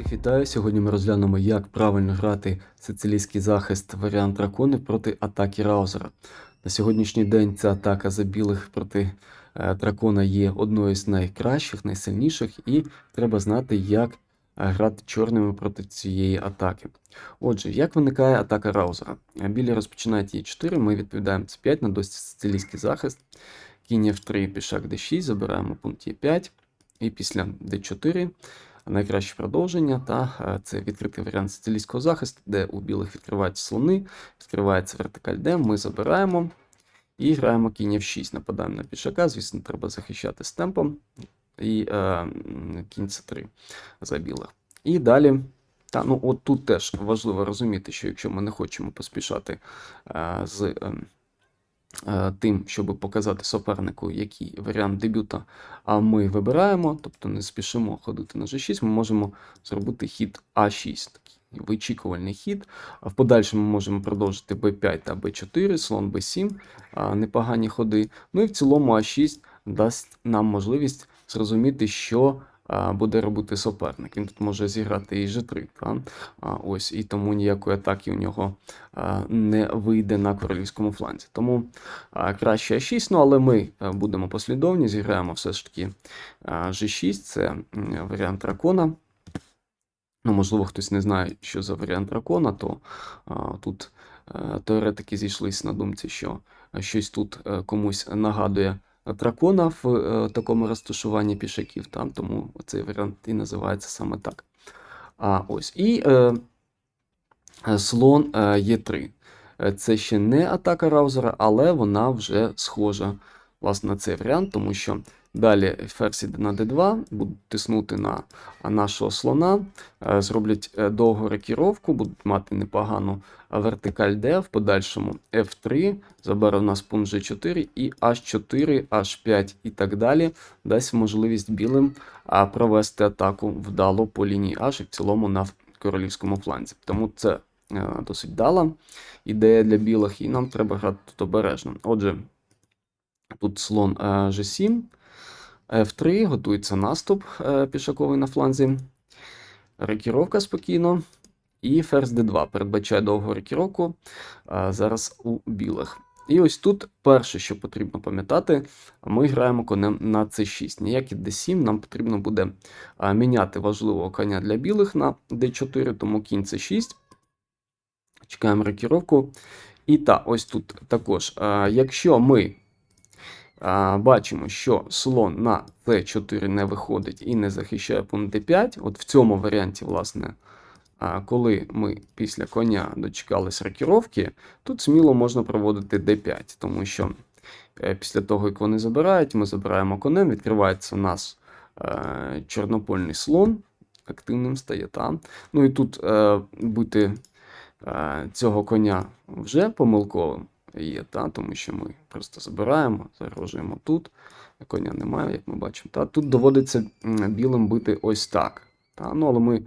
Всіх вітаю! Сьогодні ми розглянемо, як правильно грати сицилійський захист варіант дракони проти атаки Раузера. На сьогоднішній день ця атака за білих проти е, дракона є одною з найкращих, найсильніших, і треба знати, як е, грати чорними проти цієї атаки. Отже, як виникає атака Раузера? Е, Білі розпочинають її 4, ми відповідаємо С5 на досить сицилійський захист. Кінь F3, пішак D6, забираємо пункт Е5, і після D4 найкраще продовження, та е, це відкритий варіант сицилійського захисту, де у білих відкриваються слони, відкривається вертикаль D, ми забираємо і граємо кінь F6, нападаємо на пішака, звісно, треба захищати з темпом і е, кінь c 3 за білих. І далі. Та, ну, от тут теж важливо розуміти, що якщо ми не хочемо поспішати е, з е, тим, щоб показати супернику, який варіант дебюта ми вибираємо, тобто не спішимо ходити на G6, ми можемо зробити хід А6, такий вичікувальний хід. В подальшому ми можемо продовжити B5 та B4, слон B7, непогані ходи. Ну і в цілому А6 дасть нам можливість зрозуміти, що буде робити суперник. Він тут може зіграти і G3, та? А, ось, і тому ніякої атаки у нього а, не вийде на королівському фланзі. Тому а, краще А6, ну але ми будемо послідовні, зіграємо все ж таки G6, це варіант дракона. Ну, можливо, хтось не знає, що за варіант дракона, то а, тут е, теоретики зійшлися на думці, що щось тут е, комусь нагадує дракона в е, такому розташуванні пішаків, там, тому цей варіант і називається саме так. А, ось. І е, е, слон е, Е3. Е, Це ще не атака Раузера, але вона вже схожа власне, на цей варіант, тому що далі ферзь іде на d2, будуть тиснути на нашого слона, е, зроблять е, довгу рекіровку, будуть мати непогану вертикаль D, в подальшому F3, забере у нас пункт G4 і H4, H5 і так далі, дасть можливість білим провести атаку вдало по лінії H і в цілому на королівському фланзі. Тому це е, досить дала ідея для білих, і нам треба грати тут обережно. Отже, тут слон е, G7, F3, готується наступ е, пішаковий на фланзі. Рекіровка спокійно. І ферзь D2 передбачає довгу рекіровку е, зараз у білих. І ось тут перше, що потрібно пам'ятати, ми граємо конем на C6. Ніякий D7 нам потрібно буде е, міняти важливого коня для білих на D4, тому кінь C6. Чекаємо рекіровку. І так, ось тут також, е, якщо ми бачимо, що слон на c4 не виходить і не захищає пункт d5. От в цьому варіанті, власне, коли ми після коня дочекались рокіровки, тут сміло можна проводити d5, тому що е, після того, як вони забирають, ми забираємо конем, відкривається у нас е, чорнопольний слон, активним стає там. Ну і тут е, бути цього коня вже помилковим є, та, тому що ми просто забираємо, загрожуємо тут. Коня немає, як ми бачимо. Та. Тут доводиться білим бити ось так. Та. Ну, але ми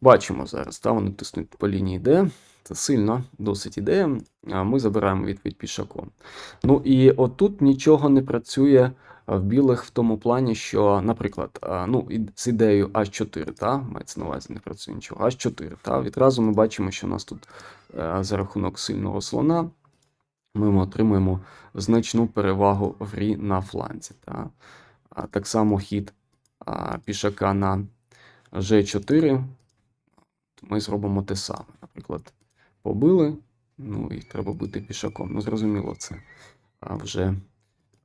бачимо зараз, та, вони тиснуть по лінії D. Це сильно, досить ідея. А ми забираємо відповідь пішаком. Ну і отут нічого не працює в білих в тому плані, що, наприклад, ну, з ідеєю H4, та, мається на увазі, не працює нічого. H4. Та, відразу ми бачимо, що у нас тут е, за рахунок сильного слона ми отримуємо значну перевагу в грі на фланзі. Та. Так само хід пішака на G4. Ми зробимо те саме. Наприклад, побили, ну і треба бути пішаком. Ну, зрозуміло, це вже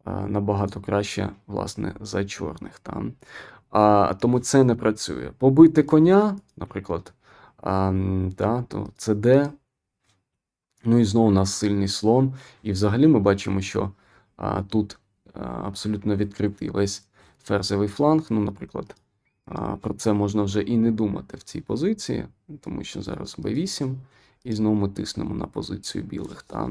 набагато краще, власне, за чорних. Та. А, тому це не працює. Побити коня, наприклад, а, та, то це Д. Ну і знову у нас сильний слон. І взагалі ми бачимо, що а, тут а, абсолютно відкритий весь ферзевий фланг. Ну, наприклад, а, про це можна вже і не думати в цій позиції, тому що зараз b8, і знову ми тиснемо на позицію білих. Та?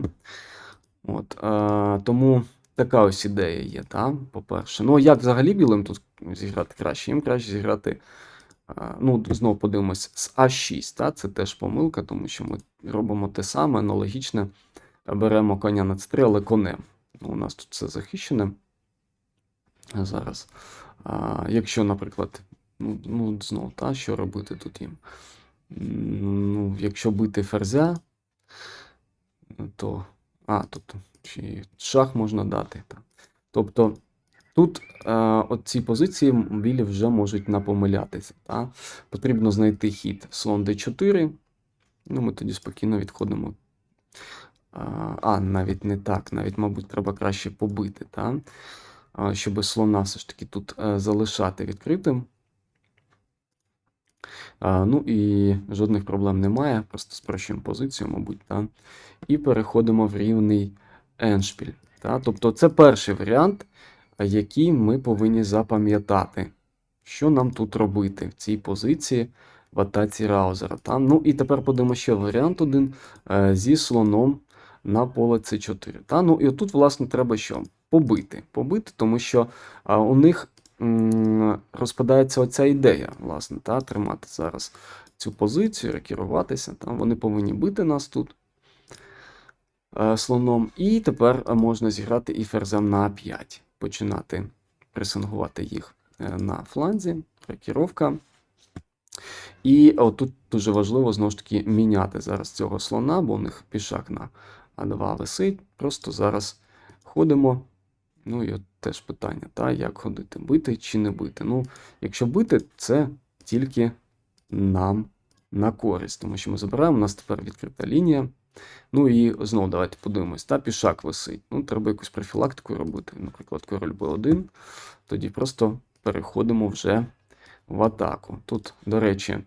От, а, тому така ось ідея є, та? по-перше. Ну, як взагалі білим тут зіграти краще? Їм краще зіграти. Ну, знову подивимось з А6. Та? Це теж помилка, тому що ми робимо те саме, аналогічне. Беремо коня на c3, але конем. Ну, у нас тут все захищене зараз. А, Якщо, наприклад, Ну, ну знов, та, що робити тут їм? Ну, якщо бити ферзя, то. А, тут шах можна дати. Та. Тобто тут е, от ці позиції білі вже можуть напомилятися. Та. Потрібно знайти хід слон d4. Ну, ми тоді спокійно відходимо. А, а, навіть не так. Навіть, мабуть, треба краще побити, та? Щоб слона все ж таки тут е, залишати відкритим. Ну і жодних проблем немає. Просто спрощуємо позицію, мабуть. Та? І переходимо в рівний еншпіль. Та? Тобто це перший варіант, який ми повинні запам'ятати. Що нам тут робити в цій позиції в атаці Раузера. Та? Ну і тепер подивимося ще варіант один е, зі слоном на поле С4. Та? Ну і отут, власне, треба що? Побити. Побити, тому що у них розпадається оця ідея, власне, та? тримати зараз цю позицію, рекеруватися. Та? Вони повинні бити нас тут е, слоном. І тепер е, можна зіграти і ферзем на А5, починати пресингувати їх е, на фланзі, рекіровка. І отут дуже важливо знову ж таки міняти зараз цього слона, бо у них пішак на А2 висить. Просто зараз ходимо. Ну і от теж питання, та, як ходити, бити чи не бити. Ну, якщо бити, це тільки нам на користь, тому що ми забираємо, у нас тепер відкрита лінія. Ну і знову давайте подивимось, та пішак висить. Ну, треба якусь профілактику робити. Наприклад, король Б1. Тоді просто переходимо вже в атаку. Тут, до речі,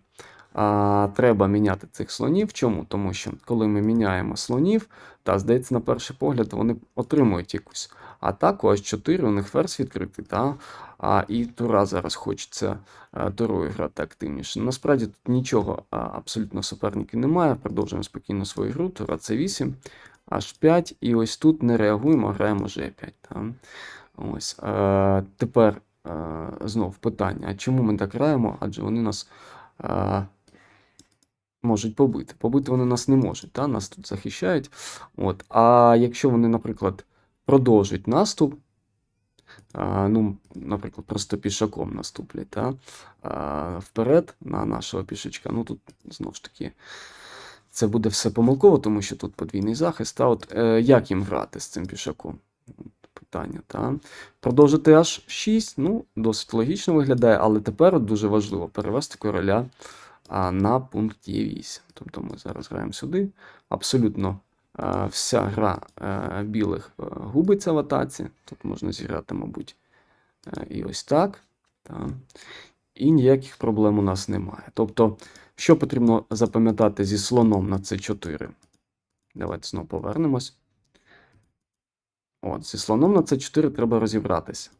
а, треба міняти цих слонів. Чому? Тому що коли ми міняємо слонів, та здається, на перший погляд, вони отримують якусь атаку, аж 4 у них ферзь відкритий, та? А, і тура зараз хочеться а, турою грати активніше. Насправді тут нічого а, абсолютно суперників немає. Продовжуємо спокійно свою гру. Тура це 8, аж 5, і ось тут не реагуємо, граємо G5. Та? Ось. А, тепер а, знов питання: а чому ми так граємо? Адже вони нас. А, можуть побити. Побити вони нас не можуть, та? нас тут захищають. От. А якщо вони, наприклад, продовжують наступ, а, ну, наприклад, просто пішаком наступлять а, вперед на нашого пішачка, ну тут знову ж таки. Це буде все помилково, тому що тут подвійний захист. Та от е, як їм грати з цим пішаком? Питання. Та? Продовжити аж 6, ну, досить логічно виглядає, але тепер дуже важливо перевести короля на пункт Е8. Тобто ми зараз граємо сюди. Абсолютно вся гра білих а, губиться в атаці. Тут можна зіграти, мабуть, і ось так. Та. І ніяких проблем у нас немає. Тобто, що потрібно запам'ятати зі слоном на С4? Давайте знову повернемось. От, зі слоном на С4 треба розібратися.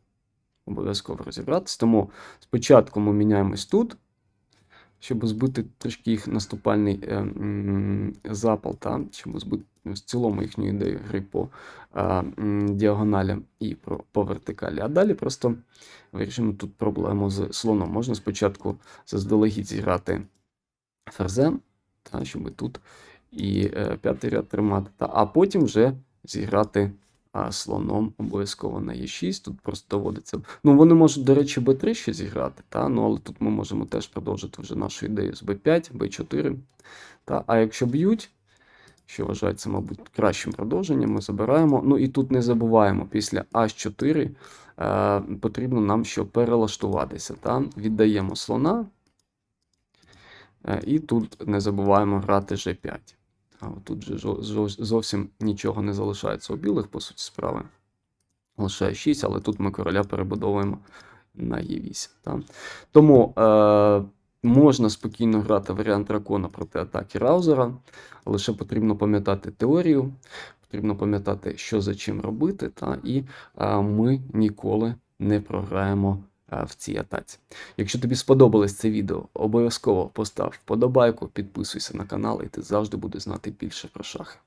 Обов'язково розібратися. Тому спочатку ми міняємось тут, щоб збити трішки їх наступальний е, запал, та, щоб збити в цілому їхню ідею гри по е, м, і про, по вертикалі. А далі просто вирішимо тут проблему з слоном. Можна спочатку заздалегідь зіграти ферзем, та, щоб тут і е, п'ятий ряд тримати, та, а потім вже зіграти а, слоном обов'язково на Е6. Тут просто доводиться. Ну, вони можуть, до речі, Б3 ще зіграти, та? Ну, але тут ми можемо теж продовжити вже нашу ідею з Б5, Б4. Та? А якщо б'ють, що вважається, мабуть, кращим продовженням, ми забираємо. Ну і тут не забуваємо, після H4 е, потрібно нам що перелаштуватися. Та? Віддаємо слона. Е, і тут не забуваємо грати G5. А тут же зовсім нічого не залишається у білих, по суті справи. Лише 6, але тут ми короля перебудовуємо на Е8. Та? Тому е, можна спокійно грати варіант дракона проти атаки Раузера, лише потрібно пам'ятати теорію, потрібно пам'ятати, що за чим робити, та? і е, ми ніколи не програємо в цій атаці. Якщо тобі сподобалось це відео, обов'язково постав вподобайку, підписуйся на канал, і ти завжди будеш знати більше про шахи.